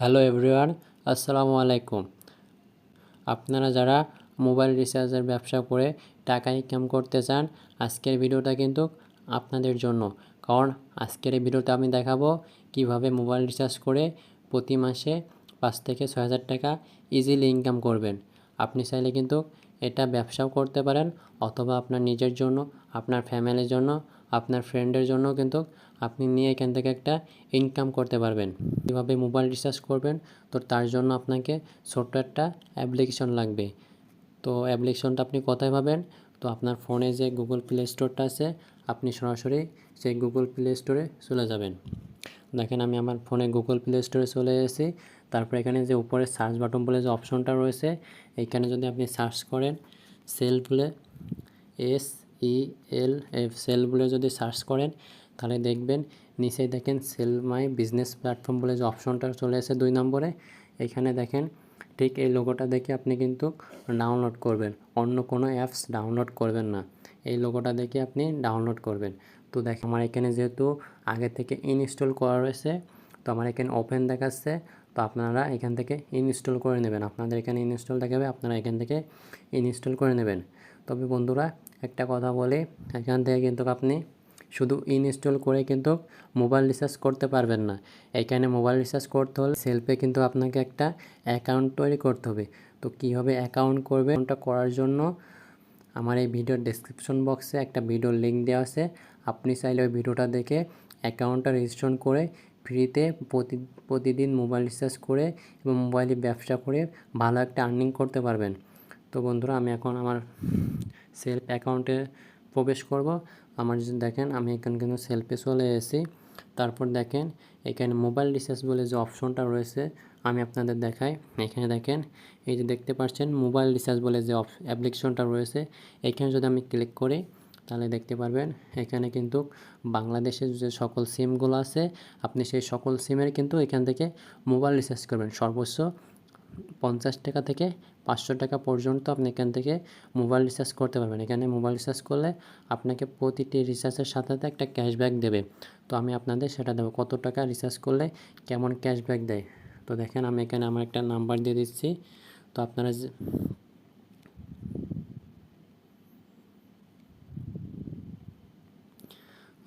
Hello everyone, আসসালামু আলাইকুম। আপনারা যারা মোবাইল রিচার্জের ব্যবসা করে টাকা ইনকাম করতে চান, আজকের ভিডিওটা কিন্তু আপনাদের জন্য। কারণ আজকের এই ভিডিওতে আমি দেখাবো কীভাবে মোবাইল রিচার্জ করে প্রতি মাসে পাঁচ থেকে ছয় হাজার টাকা ইজিলি ইনকাম করবেন। আপনি চাইলে কিন্তু এটা ব্যবসাও করতে পারেন, অথবা আপনার নিজের জন্য, আপনার ফ্যামিলির জন্য আপনার ফ্রেন্ডের জন্য কিন্তু আপনি নিয়ে এখান থেকে একটা ইনকাম করতে পারবেন। কীভাবে মোবাইল রিচার্জ করবেন? তো তার জন্য আপনাকে ছোট্ট একটা অ্যাপ্লিকেশন লাগবে। তো অ্যাপ্লিকেশনটা আপনি কোথায় পাবেন? তো আপনার ফোনে যে গুগল প্লে স্টোরটা আছে, আপনি সরাসরি সেই গুগল প্লে স্টোরে চলে যাবেন। দেখেন আমি আমার ফোনে গুগল প্লে স্টোরে চলে এসেছি। তারপর এখানে যে উপরে সার্চ বাটন বলে যে অপশনটা রয়েছে এইখানে যদি আপনি সার্চ করেন সেল বলে S E, L, F self বলে যদি সার্চ করেন, তাহলে দেখবেন নিচেই দেখেন সেল মাই বিজনেস প্ল্যাটফর্ম বলে যে অপশনটা চলে এসে দুই নম্বরে। এখানে দেখেন ঠিক এই লোগোটা দেখে আপনি কিন্তু ডাউনলোড করবেন। অন্য কোনো অ্যাপস ডাউনলোড করবেন না। এই লোগোটা দেখে আপনি ডাউনলোড করবেন। তো দেখ আমার এখানে যেহেতু আগে থেকে ইনস্টল করা রয়েছে, তো আমার এখানে ওপেন দেখাচ্ছে, তো আপনারা এখান থেকে ইনস্টল করে নেবেন। আপনাদের এখানে ইনস্টল দেখাবে, আপনারা এখান থেকে ইনস্টল করে নেবেন। তবে বন্ধুরা, একটা কথা বলে, এখান থেকে কিন্তু আপনি শুধু ইনস্টল করে কিন্তু মোবাইল রিচার্জ করতে পারবেন না। এখানে মোবাইল রিচার্জ করতে হলে সেলফে কিন্তু আপনাকে একটা অ্যাকাউন্ট তৈরি করতে হবে। তো কীভাবে অ্যাকাউন্ট করবে ওটা করার জন্য আমার এই ভিডিওর ডেসক্রিপশন বক্সে একটা ভিডিওর লিঙ্ক দেওয়া আছে। আপনি চাইলে ওই ভিডিওটা দেখে অ্যাকাউন্টটা রেজিস্ট্রেশন করে ফ্রিতে প্রতি, প্রতিদিন মোবাইল রিচার্জ করে এবং মোবাইলে ব্যবসা করে ভালো একটা আর্নিং করতে পারবেন। তো বন্ধুরা, আমি এখন আমার সেলফ অ্যাকাউন্টে প্রবেশ করব। আমার যদি দেখেন, আমি এখানে কিন্তু সেলফে চলে এসেছি। তারপর দেখেন, এখানে মোবাইল রিচার্জ বলে যে অপশনটা রয়েছে, আমি আপনাদের দেখাই। এখানে দেখেন, এই যে দেখতে পাচ্ছেন মোবাইল রিচার্জ বলে যে অ্যাপ্লিকেশনটা রয়েছে। এখানে যদি আমি ক্লিক করি, তাহলে দেখতে পারবেন, এখানে কিন্তু বাংলাদেশের যে সকল সিমগুলো আছে, আপনি সেই সকল সিমের কিন্তু এখান থেকে মোবাইল রিচার্জ করবেন। সর্বোচ্চ পঞ্চাশ টাকা থেকে পাঁচশো টাকা পর্যন্ত আপনি এখান থেকে মোবাইল রিচার্জ করতে পারবেন। এখানে মোবাইল রিচার্জ করলে আপনাকে প্রতিটি রিচার্জের সাথে সাথে একটা ক্যাশব্যাক দেবে। তো আমি আপনাদের সেটা দেবো, কত টাকা রিচার্জ করলে কেমন ক্যাশব্যাক দেয়? তো দেখেন আমি এখানে আমার একটা নাম্বার দিয়ে দিচ্ছি। তো আপনারা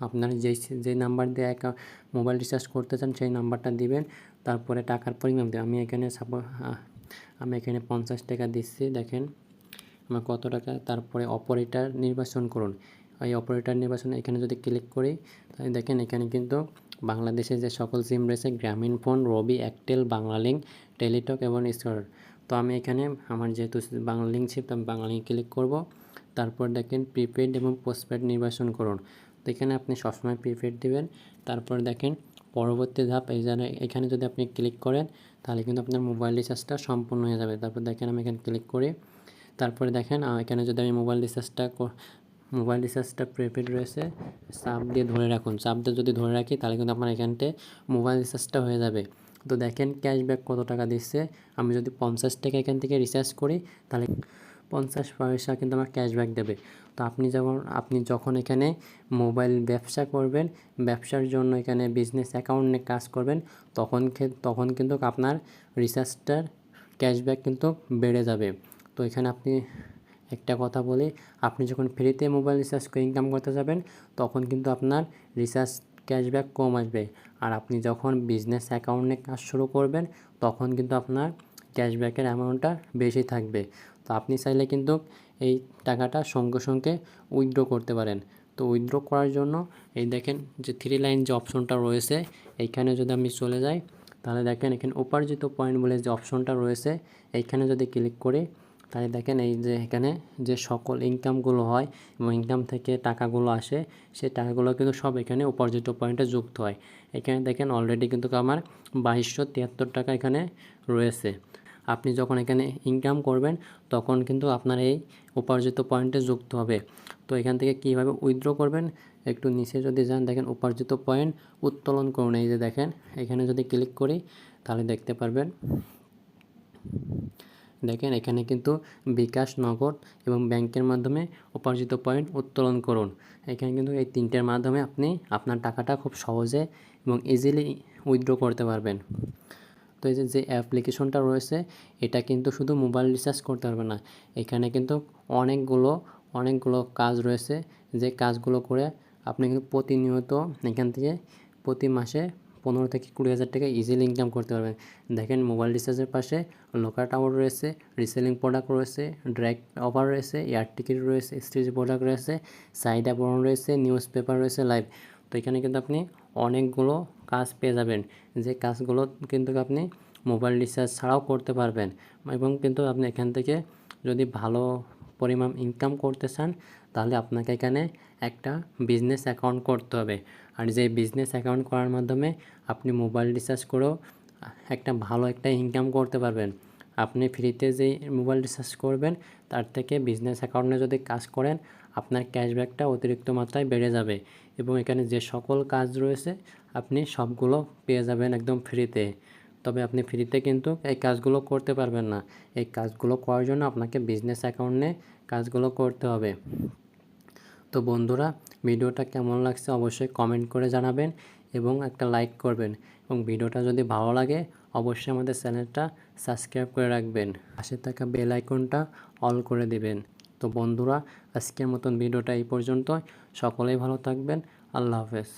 আপনারা যেই যে নাম্বার দিয়ে একা মোবাইল রিচার্জ করতে চান, সেই নাম্বারটা দিবেন। তারপরে টাকার পরিমাণ দেবেন আমি এখানে সাপোজ আমি এখানে পঞ্চাশ টাকা দিচ্ছি, দেখেন। আমার কত টাকা, তারপরে অপারেটার নির্বাচন করুন। এই অপারেটার নির্বাচন এখানে যদি ক্লিক করি, তাহলে দেখেন এখানে কিন্তু বাংলাদেশে যে সকল সিম রয়েছে গ্রামীণ ফোন রবি একটেল বাংলালিঙ্ক টেলিটক এবং স্কোয়ার তো আমি এখানে আমার যেহেতু বাংলালিঙ্ক ছিল, তো আমি বাংলালিঙ্ক ক্লিক করব। তারপর দেখেন প্রিপেড এবং পোস্টপেড নির্বাচন করুন। তো এখানে আপনি সবসময় প্রিপেড দিবেন। তারপর দেখেন, পরবর্তী ধাপ এই এখানে যদি আপনি ক্লিক করেন, তাহলে কিন্তু আপনার মোবাইল রিচার্জটা সম্পূর্ণ হয়ে যাবে। তারপর দেখেন, আমি এখানে ক্লিক করি। তারপরে দেখেন এখানে যদি আমি মোবাইল রিচার্জটা মোবাইল রিচার্জটা প্রিপেড রয়েছে, চাপ দিয়ে ধরে রাখুন। চাপ দিয়ে যদি ধরে রাখি, তাহলে কিন্তু আপনার এখানতে মোবাইল রিচার্জটা হয়ে যাবে। তো দেখেন ক্যাশব্যাক কত টাকা দিচ্ছে? আমি যদি পঞ্চাশ টাকা এখান থেকে রিচার্জ করি, তাহলে পঞ্চাশ পয়সা কিন্তু আমার ক্যাশব্যাক দেবে। তো আপনি যখন আপনি যখন এখানে মোবাইল ব্যবসা করবেন, ব্যবসার জন্য এখানে বিজনেস অ্যাকাউন্ট নিয়ে কাজ করবেন, তখন তখন কিন্তু আপনার রিচার্জটার ক্যাশব্যাক কিন্তু বেড়ে যাবে। তো এখানে আপনি একটা কথা বলি, আপনি যখন ফ্রিতে মোবাইল রিচার্জ করে ইনকাম করতে যাবেন, তখন কিন্তু আপনার রিচার্জ ক্যাশব্যাক কম আসবে। আর আপনি যখন বিজনেস অ্যাকাউন্টে কাজ শুরু করবেন, তখন কিন্তু আপনার ক্যাশব্যাকের অ্যামাউন্টটা বেশি থাকবে। তো আপনি চাইলে কিন্তু এই টাকাটা সঙ্গে সঙ্গে উইথড্র করতে পারেন। তো উইথড্র করার জন্য এই দেখেন যে থ্রি লাইন যে অপশনটা রয়েছে, এইখানে যদি আমি চলে যাই, তাহলে দেখেন এখানে উপার্জিত পয়েন্ট বলে যে অপশনটা রয়েছে, এইখানে যদি ক্লিক করি, তাহলে দেখেন এই যে এখানে যে সকল ইনকামগুলো হয় এবং ইনকাম থেকে টাকাগুলো আসে, সেই টাকাগুলো কিন্তু সব এখানে উপার্জিত পয়েন্টে যুক্ত হয়। এখানে দেখেন অলরেডি কিন্তু আমার বাইশশো তিয়াত্তর টাকা এখানে রয়েছে। আপনি যখন এখানে ইনকাম করবেন, তখন কিন্তু আপনার এই উপার্জিত পয়েন্টে যুক্ত হবে। তো এখান থেকে কীভাবে উইথড্র করবেন? একটু নিচে যদি যান, দেখেন উপার্জিত পয়েন্ট উত্তোলন করুন। এই যে দেখেন, এখানে যদি ক্লিক করি, তাহলে দেখতে পারবেন। দেখেন, এখানে কিন্তু বিকাশ, নগদ এবং ব্যাংকের মাধ্যমে উপার্জিত পয়েন্ট উত্তোলন করুন। এখানে কিন্তু এই তিনটের মাধ্যমে আপনি আপনার টাকাটা খুব সহজে এবং ইজিলি উইথড্র করতে পারবেন। তো এই যে অ্যাপ্লিকেশনটা রয়েছে, এটা কিন্তু শুধু মোবাইল রিচার্জ করতে পারবে না। এখানে কিন্তু অনেকগুলো অনেকগুলো কাজ রয়েছে। যে কাজগুলো করে আপনি কিন্তু প্রতিনিয়ত এখান থেকে প্রতি মাসে পনেরো থেকে কুড়ি হাজার টাকা ইজিলি ইনকাম করতে পারবেন। দেখেন মোবাইল রিচার্জের পাশে লোকাল টাওয়ার রয়েছে রিসেলিং প্রোডাক্ট রয়েছে ডাইরেক্ট অফার রয়েছে এয়ার টিকিট রয়েছে স্টেজ প্রোডাক্ট রয়েছে সাইড আপরণ রয়েছে নিউজ পেপার রয়েছে লাইভ তো এখানে কিন্তু আপনি অনেকগুলো কাজ পেয়ে যাবেন। যে কাজগুলো কিন্তু আপনি মোবাইল রিচার্জ ছাড়াও করতে পারবেন এবং কিন্তু আপনি এখান থেকে যদি ভালো পরিমাণ ইনকাম করতে চান, তাহলে আপনাকে এখানে একটা বিজনেস অ্যাকাউন্ট করতে হবে। আর যে বিজনেস অ্যাকাউন্ট করার মাধ্যমে আপনি মোবাইল রিচার্জ করেও একটা ভালো একটা ইনকাম করতে পারবেন। আপনি ফ্রিতে যেই মোবাইল রিচার্জ করবেন, তার থেকে বিজনেস অ্যাকাউন্টে যদি কাজ করেন, আপনার ক্যাশব্যাকটা অতিরিক্ত মাত্রায় বেড়ে যাবে এবং এখানে যে সকল কাজ রয়েছে, আপনি সবগুলো পেয়ে যাবেন একদম ফ্রিতে। তবে আপনি ফ্রিতে কিন্তু এই কাজগুলো করতে পারবেন না। এই কাজগুলো করার জন্য আপনাকে বিজনেস অ্যাকাউন্টে কাজগুলো করতে হবে। তো বন্ধুরা, ভিডিওটা কেমন লাগছে অবশ্যই কমেন্ট করে জানাবেন। এবং একটা লাইক করবেন। এবং ভিডিওটা যদি ভালো লাগে, অবশ্যই আমাদের চ্যানেলটা সাবস্ক্রাইব করে রাখবেন। পাশে থাকা বেল আইকনটা অল করে দিবেন। তো বন্ধুরা, আজকের মতন ভিডিওটা এই পর্যন্ত সকলেই ভালো থাকবেন। আল্লাহ হাফেজ।